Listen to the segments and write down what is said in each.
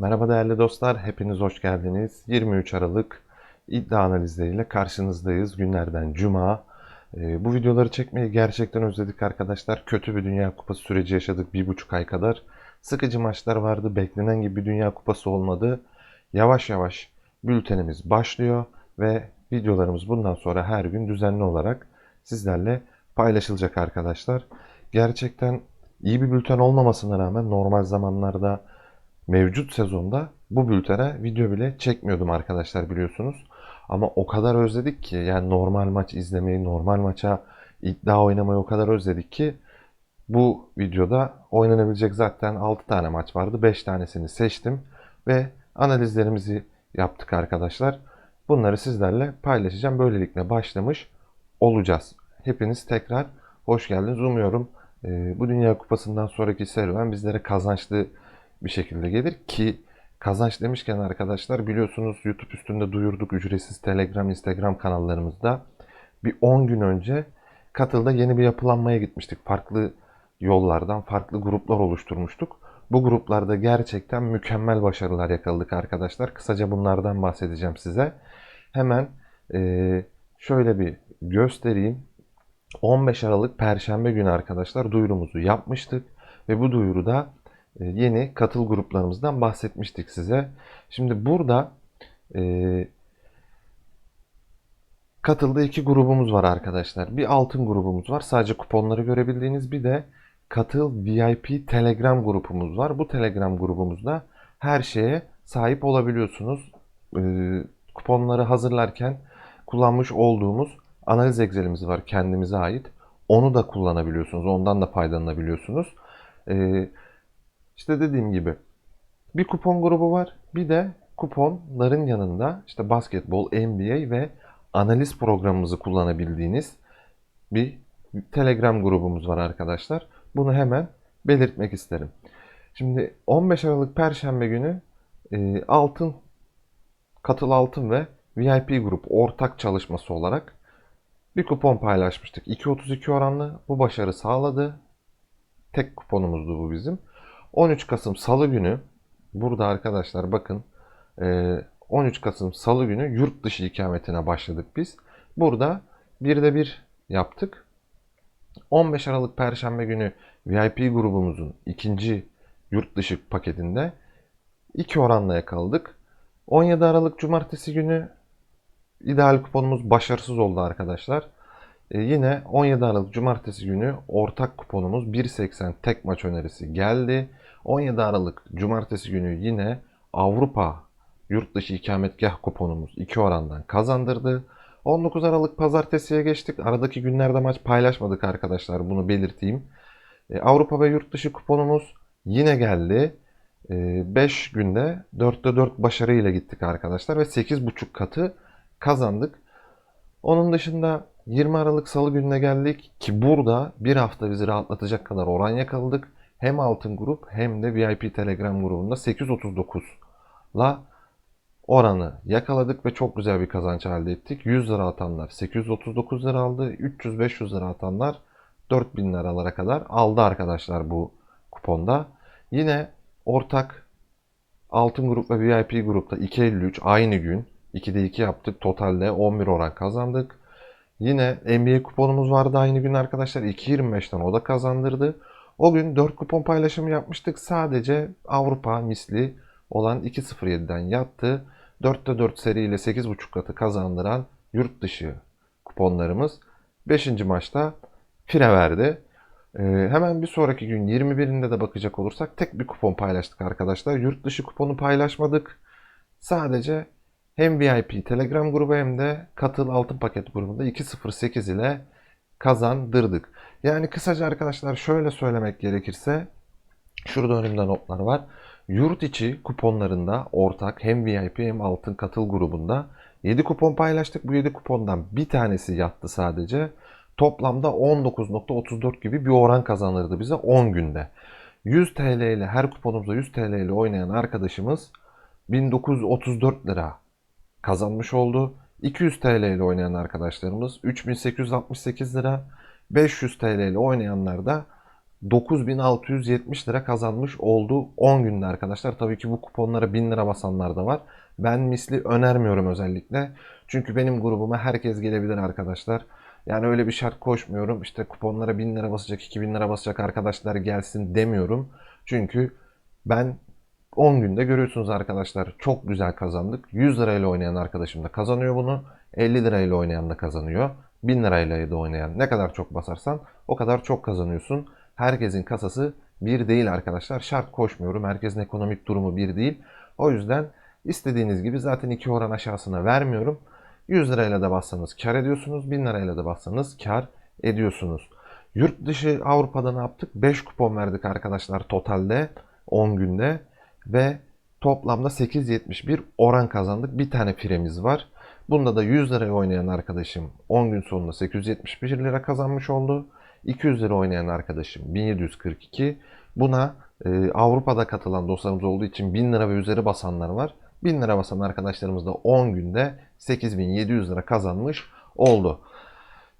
Merhaba değerli dostlar, hepiniz hoş geldiniz. 23 Aralık iddia analizleriyle karşınızdayız. Günlerden Cuma. Ee, bu videoları çekmeyi gerçekten özledik arkadaşlar. Kötü bir Dünya Kupası süreci yaşadık bir buçuk ay kadar. Sıkıcı maçlar vardı, beklenen gibi bir Dünya Kupası olmadı. Yavaş yavaş bültenimiz başlıyor ve videolarımız bundan sonra her gün düzenli olarak sizlerle paylaşılacak arkadaşlar. Gerçekten iyi bir bülten olmamasına rağmen normal zamanlarda mevcut sezonda bu bültene video bile çekmiyordum arkadaşlar biliyorsunuz. Ama o kadar özledik ki yani normal maç izlemeyi, normal maça iddia oynamayı o kadar özledik ki bu videoda oynanabilecek zaten 6 tane maç vardı. 5 tanesini seçtim ve analizlerimizi yaptık arkadaşlar. Bunları sizlerle paylaşacağım. Böylelikle başlamış olacağız. Hepiniz tekrar hoş geldiniz. Umuyorum e, bu Dünya Kupası'ndan sonraki serüven bizlere kazançlı bir şekilde gelir ki kazanç demişken arkadaşlar biliyorsunuz YouTube üstünde duyurduk ücretsiz Telegram, Instagram kanallarımızda. Bir 10 gün önce Katıl'da yeni bir yapılanmaya gitmiştik. Farklı yollardan farklı gruplar oluşturmuştuk. Bu gruplarda gerçekten mükemmel başarılar yakaladık arkadaşlar. Kısaca bunlardan bahsedeceğim size. Hemen şöyle bir göstereyim. 15 Aralık Perşembe günü arkadaşlar duyurumuzu yapmıştık. Ve bu duyuruda yeni katıl gruplarımızdan bahsetmiştik size. Şimdi burada e, katılda iki grubumuz var arkadaşlar. Bir altın grubumuz var. Sadece kuponları görebildiğiniz bir de katıl VIP Telegram grubumuz var. Bu Telegram grubumuzda her şeye sahip olabiliyorsunuz. E, kuponları hazırlarken kullanmış olduğumuz analiz Excel'imiz var kendimize ait. Onu da kullanabiliyorsunuz. Ondan da faydalanabiliyorsunuz. E, işte dediğim gibi bir kupon grubu var. Bir de kuponların yanında işte basketbol, NBA ve analiz programımızı kullanabildiğiniz bir Telegram grubumuz var arkadaşlar. Bunu hemen belirtmek isterim. Şimdi 15 Aralık Perşembe günü e, altın, katıl altın ve VIP grup ortak çalışması olarak bir kupon paylaşmıştık. 2.32 oranlı bu başarı sağladı. Tek kuponumuzdu bu bizim. 13 Kasım Salı günü burada arkadaşlar bakın e, 13 Kasım Salı günü yurt dışı ikametine başladık biz. Burada bir de bir yaptık. 15 Aralık Perşembe günü VIP grubumuzun ikinci yurt dışı paketinde iki oranla yakaladık. 17 Aralık Cumartesi günü ideal kuponumuz başarısız oldu arkadaşlar. E, yine 17 Aralık Cumartesi günü ortak kuponumuz 1.80 tek maç önerisi geldi. 17 Aralık Cumartesi günü yine Avrupa yurt dışı ikametgah kuponumuz 2 orandan kazandırdı. 19 Aralık Pazartesi'ye geçtik. Aradaki günlerde maç paylaşmadık arkadaşlar. Bunu belirteyim. E, Avrupa ve yurt dışı kuponumuz yine geldi. 5 günde 4'te 4 başarıyla gittik arkadaşlar ve 8.5 katı kazandık. Onun dışında 20 Aralık Salı gününe geldik ki burada bir hafta bizi rahatlatacak kadar oran yakaladık. Hem altın grup hem de VIP Telegram grubunda 8.39 la oranı yakaladık ve çok güzel bir kazanç elde ettik. 100 lira atanlar 839 lira aldı. 300-500 lira atanlar 4000 liralara kadar aldı arkadaşlar bu kuponda. Yine ortak altın grup ve VIP grupta 2.53 aynı gün 2'de 2 yaptık. Totalde 11 oran kazandık. Yine NBA kuponumuz vardı aynı gün arkadaşlar. 2.25'ten o da kazandırdı. O gün 4 kupon paylaşımı yapmıştık. Sadece Avrupa misli olan 2.07'den yattı. 4'te 4 seriyle 8.5 katı kazandıran yurt dışı kuponlarımız 5. maçta fire verdi. Ee, hemen bir sonraki gün 21'inde de bakacak olursak tek bir kupon paylaştık arkadaşlar. Yurt dışı kuponu paylaşmadık. Sadece hem VIP Telegram grubu hem de Katıl Altın Paket grubunda 2.08 ile kazandırdık. Yani kısaca arkadaşlar şöyle söylemek gerekirse şurada önümde notlar var. Yurt içi kuponlarında ortak hem VIP hem altın katıl grubunda 7 kupon paylaştık. Bu 7 kupondan bir tanesi yattı sadece. Toplamda 19.34 gibi bir oran kazandırdı bize 10 günde. 100 TL ile her kuponumuzda 100 TL ile oynayan arkadaşımız 1934 lira kazanmış oldu. 200 TL ile oynayan arkadaşlarımız 3868 lira. 500 TL ile oynayanlar da 9670 lira kazanmış oldu 10 günde arkadaşlar. Tabii ki bu kuponlara 1000 lira basanlar da var. Ben misli önermiyorum özellikle. Çünkü benim grubuma herkes gelebilir arkadaşlar. Yani öyle bir şart koşmuyorum. İşte kuponlara 1000 lira basacak, 2000 lira basacak arkadaşlar gelsin demiyorum. Çünkü ben 10 günde görüyorsunuz arkadaşlar çok güzel kazandık. 100 lirayla oynayan arkadaşım da kazanıyor bunu. 50 lirayla oynayan da kazanıyor. 1000 lirayla da oynayan ne kadar çok basarsan o kadar çok kazanıyorsun. Herkesin kasası bir değil arkadaşlar. Şart koşmuyorum. Herkesin ekonomik durumu bir değil. O yüzden istediğiniz gibi zaten iki oran aşağısına vermiyorum. 100 lirayla da bassanız kar ediyorsunuz. 1000 lirayla da bassanız kar ediyorsunuz. Yurt dışı Avrupa'da ne yaptık? 5 kupon verdik arkadaşlar totalde 10 günde ve toplamda 8.71 oran kazandık. Bir tane firemiz var. Bunda da 100 liraya oynayan arkadaşım 10 gün sonunda 871 lira kazanmış oldu. 200 lira oynayan arkadaşım 1742. Buna e, Avrupa'da katılan dostlarımız olduğu için 1000 lira ve üzeri basanlar var. 1000 lira basan arkadaşlarımız da 10 günde 8700 lira kazanmış oldu.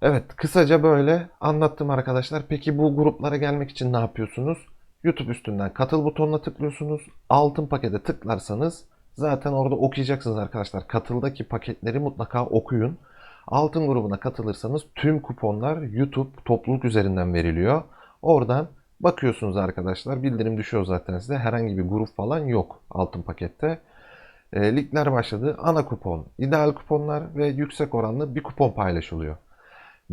Evet kısaca böyle anlattım arkadaşlar. Peki bu gruplara gelmek için ne yapıyorsunuz? YouTube üstünden katıl butonuna tıklıyorsunuz. Altın pakete tıklarsanız zaten orada okuyacaksınız arkadaşlar. Katıldaki paketleri mutlaka okuyun. Altın grubuna katılırsanız tüm kuponlar YouTube topluluk üzerinden veriliyor. Oradan bakıyorsunuz arkadaşlar. Bildirim düşüyor zaten size. Herhangi bir grup falan yok altın pakette. E, ligler başladı. Ana kupon, ideal kuponlar ve yüksek oranlı bir kupon paylaşılıyor.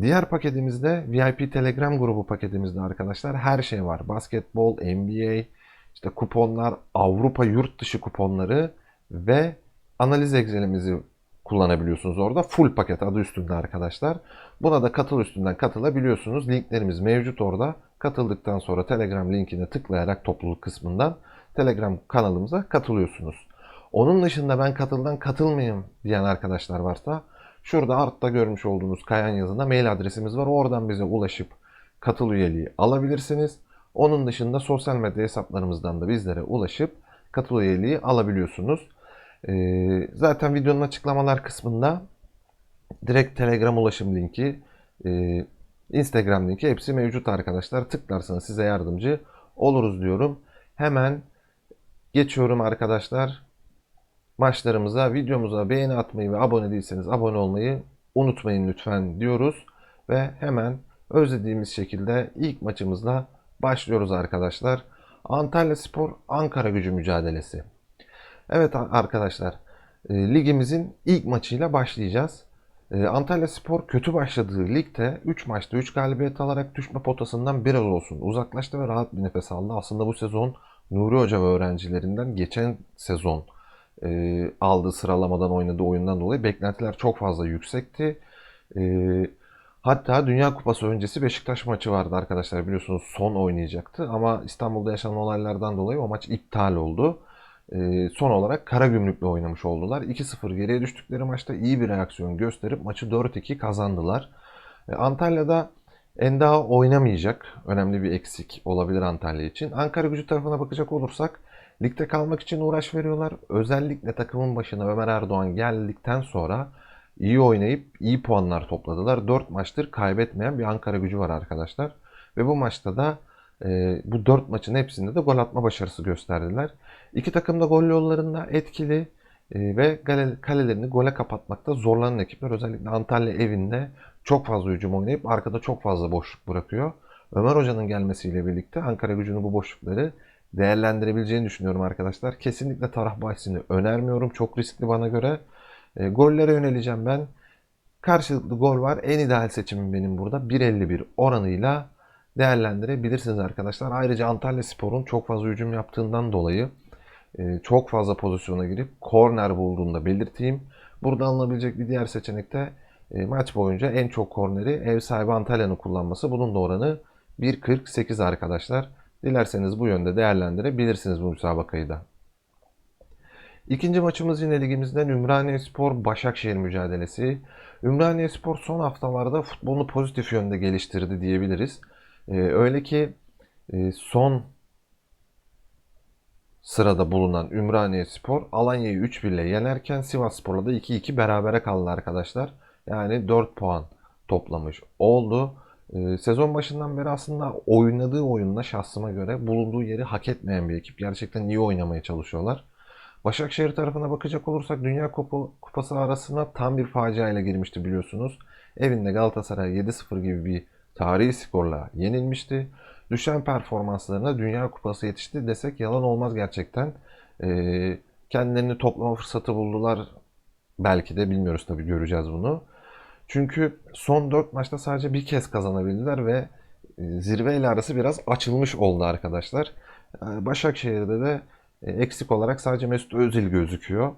Diğer paketimizde VIP Telegram grubu paketimizde arkadaşlar her şey var. Basketbol, NBA, işte kuponlar, Avrupa yurt dışı kuponları ve analiz Excel'imizi kullanabiliyorsunuz orada. Full paket adı üstünde arkadaşlar. Buna da katıl üstünden katılabiliyorsunuz. Linklerimiz mevcut orada. Katıldıktan sonra Telegram linkine tıklayarak topluluk kısmından Telegram kanalımıza katılıyorsunuz. Onun dışında ben katıldan katılmayayım diyen arkadaşlar varsa şurada altta görmüş olduğunuz kayan yazında mail adresimiz var. Oradan bize ulaşıp katıl üyeliği alabilirsiniz. Onun dışında sosyal medya hesaplarımızdan da bizlere ulaşıp katıl üyeliği alabiliyorsunuz. Ee, zaten videonun açıklamalar kısmında direkt Telegram ulaşım linki, e, Instagram linki hepsi mevcut arkadaşlar. Tıklarsanız size yardımcı oluruz diyorum. Hemen geçiyorum arkadaşlar maçlarımıza, videomuza beğeni atmayı ve abone değilseniz abone olmayı unutmayın lütfen diyoruz. Ve hemen özlediğimiz şekilde ilk maçımızla başlıyoruz arkadaşlar. Antalya Spor Ankara Gücü mücadelesi. Evet arkadaşlar e, ligimizin ilk maçıyla başlayacağız. E, Antalya Spor kötü başladığı ligde 3 maçta 3 galibiyet alarak düşme potasından biraz olsun uzaklaştı ve rahat bir nefes aldı. Aslında bu sezon Nuri Hoca ve öğrencilerinden geçen sezon e, aldığı sıralamadan oynadığı oyundan dolayı beklentiler çok fazla yüksekti. Hatta Dünya Kupası öncesi Beşiktaş maçı vardı arkadaşlar biliyorsunuz son oynayacaktı ama İstanbul'da yaşanan olaylardan dolayı o maç iptal oldu. E, son olarak Karagümrük'le oynamış oldular. 2-0 geriye düştükleri maçta iyi bir reaksiyon gösterip maçı 4-2 kazandılar. E, Antalya'da Enda oynamayacak. Önemli bir eksik olabilir Antalya için. Ankara gücü tarafına bakacak olursak Ligde kalmak için uğraş veriyorlar. Özellikle takımın başına Ömer Erdoğan geldikten sonra iyi oynayıp iyi puanlar topladılar. 4 maçtır kaybetmeyen bir Ankara gücü var arkadaşlar. Ve bu maçta da e, bu 4 maçın hepsinde de gol atma başarısı gösterdiler. İki takım da gol yollarında etkili e, ve kale, kalelerini gole kapatmakta zorlanan ekipler. Özellikle Antalya evinde çok fazla hücum oynayıp arkada çok fazla boşluk bırakıyor. Ömer Hoca'nın gelmesiyle birlikte Ankara gücünün bu boşlukları değerlendirebileceğini düşünüyorum arkadaşlar. Kesinlikle taraf bahsini önermiyorum. Çok riskli bana göre. E, gollere yöneleceğim ben. Karşılıklı gol var. En ideal seçimim benim burada. 1.51 oranıyla değerlendirebilirsiniz arkadaşlar. Ayrıca Antalya Spor'un çok fazla hücum yaptığından dolayı e, çok fazla pozisyona girip korner bulduğunda belirteyim. Burada alınabilecek bir diğer seçenek de e, maç boyunca en çok korneri ev sahibi Antalya'nın kullanması. Bunun da oranı 1.48 arkadaşlar. Dilerseniz bu yönde değerlendirebilirsiniz bu müsabakayı da. İkinci maçımız yine ligimizden Ümraniye Spor Başakşehir mücadelesi. Ümraniye Spor son haftalarda futbolunu pozitif yönde geliştirdi diyebiliriz. Ee, öyle ki e, son sırada bulunan Ümraniye Spor Alanya'yı 3-1 ile yenerken Sivas Spor'la da 2-2 berabere kaldı arkadaşlar. Yani 4 puan toplamış oldu. Ee, sezon başından beri aslında oynadığı oyunla şahsıma göre bulunduğu yeri hak etmeyen bir ekip. Gerçekten iyi oynamaya çalışıyorlar. Başakşehir tarafına bakacak olursak Dünya Kupa- Kupası arasına tam bir facia ile girmişti biliyorsunuz. Evinde Galatasaray 7-0 gibi bir tarihi skorla yenilmişti. Düşen performanslarına Dünya Kupası yetişti desek yalan olmaz gerçekten. Ee, kendilerini toplama fırsatı buldular. Belki de bilmiyoruz tabii göreceğiz bunu. Çünkü son 4 maçta sadece bir kez kazanabildiler ve e, zirveyle arası biraz açılmış oldu arkadaşlar. E, Başakşehir'de de e, eksik olarak sadece Mesut Özil gözüküyor.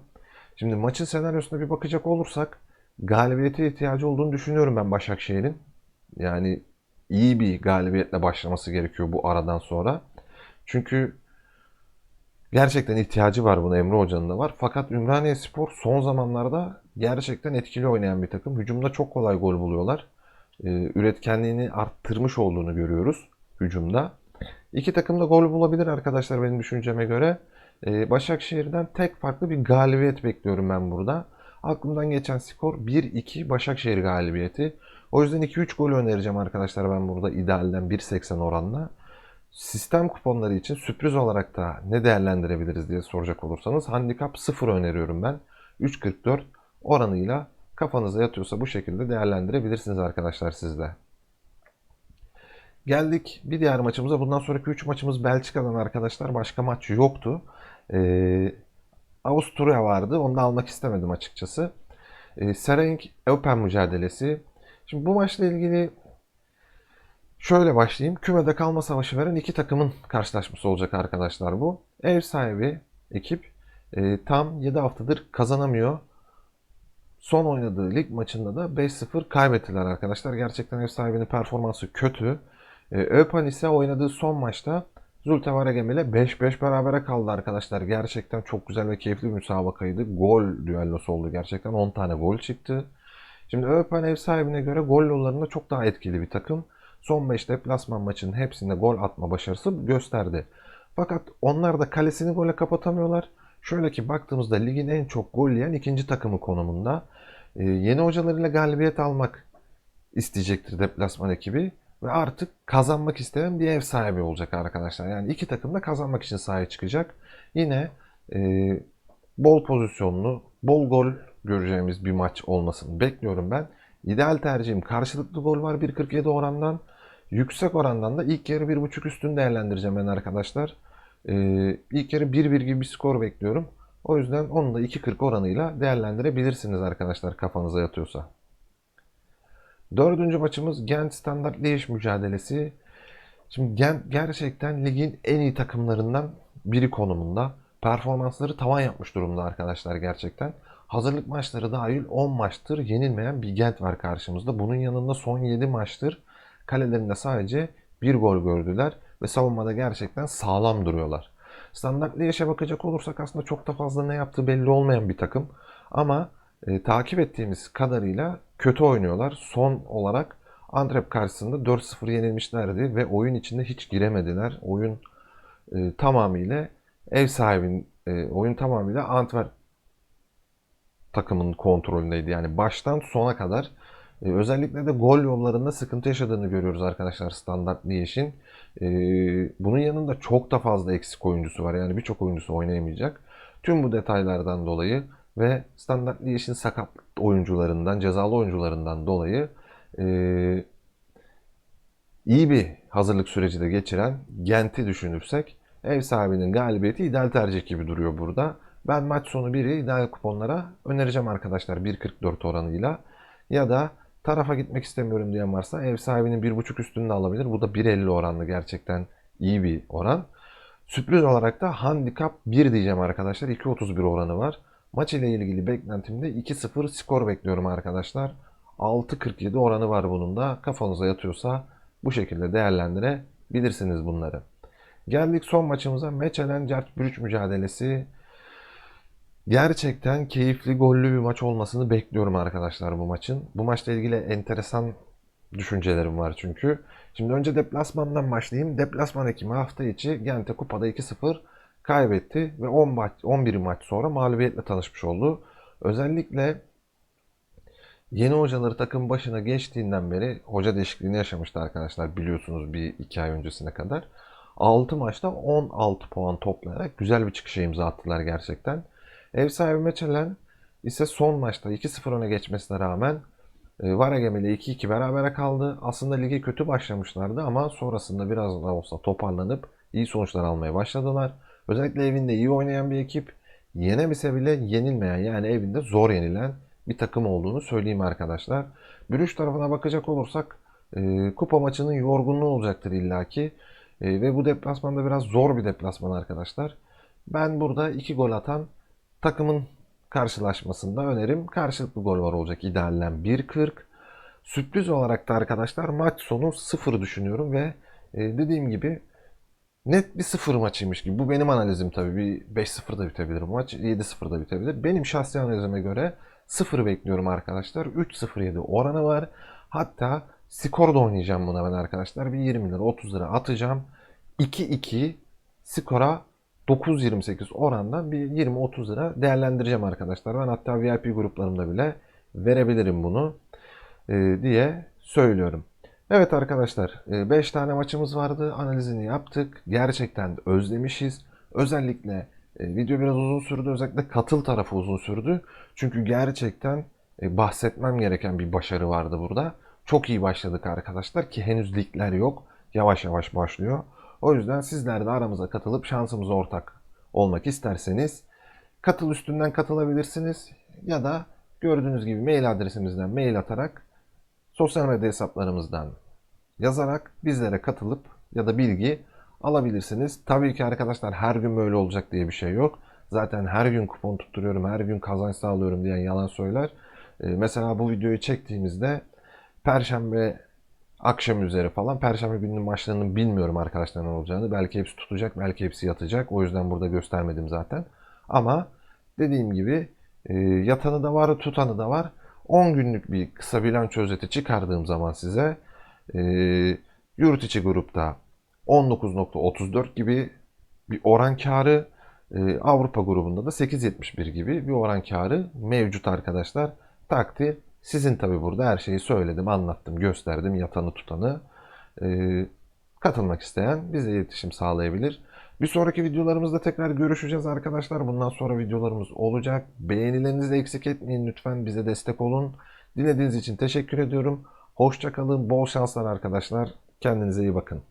Şimdi maçın senaryosuna bir bakacak olursak galibiyete ihtiyacı olduğunu düşünüyorum ben Başakşehir'in. Yani iyi bir galibiyetle başlaması gerekiyor bu aradan sonra. Çünkü gerçekten ihtiyacı var buna Emre Hoca'nın da var. Fakat Ümraniye Spor son zamanlarda gerçekten etkili oynayan bir takım. Hücumda çok kolay gol buluyorlar. Ee, üretkenliğini arttırmış olduğunu görüyoruz hücumda. İki takım da gol bulabilir arkadaşlar benim düşünceme göre. Ee, Başakşehir'den tek farklı bir galibiyet bekliyorum ben burada. Aklımdan geçen skor 1-2 Başakşehir galibiyeti. O yüzden 2-3 gol önereceğim arkadaşlar ben burada idealden 1.80 oranla. Sistem kuponları için sürpriz olarak da ne değerlendirebiliriz diye soracak olursanız handikap 0 öneriyorum ben. 3.44 oranıyla kafanıza yatıyorsa bu şekilde değerlendirebilirsiniz arkadaşlar sizde. Geldik bir diğer maçımıza. Bundan sonraki 3 maçımız Belçika'dan arkadaşlar. Başka maç yoktu. Ee, Avusturya vardı. Onu da almak istemedim açıkçası. Ee, Serenk Open mücadelesi. Şimdi bu maçla ilgili şöyle başlayayım. Kümede kalma savaşı veren iki takımın karşılaşması olacak arkadaşlar bu. Ev sahibi ekip e, tam 7 haftadır kazanamıyor. Son oynadığı lig maçında da 5-0 kaybettiler arkadaşlar. Gerçekten ev sahibinin performansı kötü. E, Öpan ise oynadığı son maçta Zulte Varegem ile 5-5 berabere kaldı arkadaşlar. Gerçekten çok güzel ve keyifli bir müsabakaydı. Gol düellosu oldu gerçekten. 10 tane gol çıktı. Şimdi Öpan ev sahibine göre gol yollarında çok daha etkili bir takım. Son 5 deplasman maçının hepsinde gol atma başarısı gösterdi. Fakat onlar da kalesini gole kapatamıyorlar. Şöyle ki baktığımızda ligin en çok gol yiyen ikinci takımı konumunda. Ee, yeni hocalarıyla galibiyet almak isteyecektir deplasman ekibi. Ve artık kazanmak isteyen bir ev sahibi olacak arkadaşlar. Yani iki takım da kazanmak için sahaya çıkacak. Yine e, bol pozisyonlu, bol gol göreceğimiz bir maç olmasını bekliyorum ben. İdeal tercihim karşılıklı gol var 1.47 orandan. Yüksek orandan da ilk yarı 1.5 üstün değerlendireceğim ben arkadaşlar. Ee, ilk yarı 1-1 gibi bir skor bekliyorum. O yüzden onu da 2.40 oranıyla değerlendirebilirsiniz arkadaşlar kafanıza yatıyorsa. Dördüncü maçımız Gent Standard Liège mücadelesi. Şimdi Gent gerçekten ligin en iyi takımlarından biri konumunda. Performansları tavan yapmış durumda arkadaşlar gerçekten. Hazırlık maçları dahil 10 maçtır yenilmeyen bir Gent var karşımızda. Bunun yanında son 7 maçtır kalelerinde sadece bir gol gördüler ve savunmada gerçekten sağlam duruyorlar. Standart Liège'e bakacak olursak aslında çok da fazla ne yaptığı belli olmayan bir takım. Ama e, takip ettiğimiz kadarıyla kötü oynuyorlar. Son olarak Antwerp karşısında 4-0 yenilmişlerdi ve oyun içinde hiç giremediler. Oyun e, tamamıyla ev sahibinin e, oyun tamamıyla Antwerp takımın kontrolündeydi. Yani baştan sona kadar e, özellikle de gol yollarında sıkıntı yaşadığını görüyoruz arkadaşlar standart Liège'in. E, bunun yanında çok da fazla eksik oyuncusu var. Yani birçok oyuncusu oynayamayacak. Tüm bu detaylardan dolayı ve standart Liège'in sakat oyuncularından, cezalı oyuncularından dolayı e, iyi bir hazırlık süreci de geçiren Gent'i düşünürsek ev sahibinin galibiyeti ideal tercih gibi duruyor burada. Ben maç sonu 1'i ideal kuponlara önereceğim arkadaşlar 1.44 oranıyla. Ya da tarafa gitmek istemiyorum diyen varsa ev sahibinin 1.5 üstünde alabilir. Bu da 1.50 oranlı gerçekten iyi bir oran. Sürpriz olarak da handikap 1 diyeceğim arkadaşlar. 2.31 oranı var. Maç ile ilgili beklentimde 2-0 skor bekliyorum arkadaşlar. 6.47 oranı var bunun da. Kafanıza yatıyorsa bu şekilde değerlendirebilirsiniz bunları. Geldik son maçımıza. Meçelen Cert Brüç mücadelesi. Gerçekten keyifli, gollü bir maç olmasını bekliyorum arkadaşlar bu maçın. Bu maçla ilgili enteresan düşüncelerim var çünkü. Şimdi önce deplasmandan başlayayım. Deplasman ekimi hafta içi Gent'e kupada 2-0 kaybetti ve 10 maç, 11 maç sonra mağlubiyetle tanışmış oldu. Özellikle Yeni hocaları takım başına geçtiğinden beri hoca değişikliğini yaşamıştı arkadaşlar biliyorsunuz bir iki ay öncesine kadar. 6 maçta 16 puan toplayarak güzel bir çıkışa imza attılar gerçekten. Ev sahibi Meçelen ise son maçta 2-0 öne geçmesine rağmen e, Varegem ile 2-2 berabere kaldı. Aslında lige kötü başlamışlardı ama sonrasında biraz da olsa toparlanıp iyi sonuçlar almaya başladılar. Özellikle evinde iyi oynayan bir ekip yenemese bile yenilmeyen yani evinde zor yenilen bir takım olduğunu söyleyeyim arkadaşlar. Bürüş tarafına bakacak olursak e, kupa maçının yorgunluğu olacaktır illaki. E, ve bu deplasmanda biraz zor bir deplasman arkadaşlar. Ben burada iki gol atan takımın karşılaşmasında önerim karşılıklı gol var olacak ideallen 1.40. Sürpriz olarak da arkadaşlar maç sonu 0 düşünüyorum ve e, dediğim gibi net bir 0 maçıymış gibi. Bu benim analizim tabii. Bir 5-0 da bitebilir maç. 7-0 da bitebilir. Benim şahsi analizime göre 0 bekliyorum arkadaşlar. 3-0-7 oranı var. Hatta skor da oynayacağım buna ben arkadaşlar. Bir 20 lira 30 lira atacağım. 2-2 skora 9.28 orandan bir 20-30 lira değerlendireceğim arkadaşlar. Ben hatta VIP gruplarımda bile verebilirim bunu e, diye söylüyorum. Evet arkadaşlar 5 tane maçımız vardı. Analizini yaptık. Gerçekten özlemişiz. Özellikle e, video biraz uzun sürdü. Özellikle katıl tarafı uzun sürdü. Çünkü gerçekten e, bahsetmem gereken bir başarı vardı burada. Çok iyi başladık arkadaşlar ki henüz ligler yok. Yavaş yavaş başlıyor. O yüzden sizler de aramıza katılıp şansımıza ortak olmak isterseniz katıl üstünden katılabilirsiniz ya da gördüğünüz gibi mail adresimizden mail atarak sosyal medya hesaplarımızdan yazarak bizlere katılıp ya da bilgi alabilirsiniz. Tabii ki arkadaşlar her gün böyle olacak diye bir şey yok. Zaten her gün kupon tutturuyorum, her gün kazanç sağlıyorum diyen yalan söyler. Ee, mesela bu videoyu çektiğimizde Perşembe akşam üzeri falan. Perşembe gününün maçlarının bilmiyorum arkadaşlar ne olacağını. Belki hepsi tutacak, belki hepsi yatacak. O yüzden burada göstermedim zaten. Ama dediğim gibi e, yatanı da var, tutanı da var. 10 günlük bir kısa bilanço özeti çıkardığım zaman size e, yurt içi grupta 19.34 gibi bir oran karı e, Avrupa grubunda da 8.71 gibi bir oran karı mevcut arkadaşlar. Takdir sizin tabi burada her şeyi söyledim, anlattım, gösterdim yatanı tutanı. Ee, katılmak isteyen bize iletişim sağlayabilir. Bir sonraki videolarımızda tekrar görüşeceğiz arkadaşlar. Bundan sonra videolarımız olacak. Beğenilerinizi eksik etmeyin lütfen bize destek olun. Dinlediğiniz için teşekkür ediyorum. Hoşçakalın, bol şanslar arkadaşlar. Kendinize iyi bakın.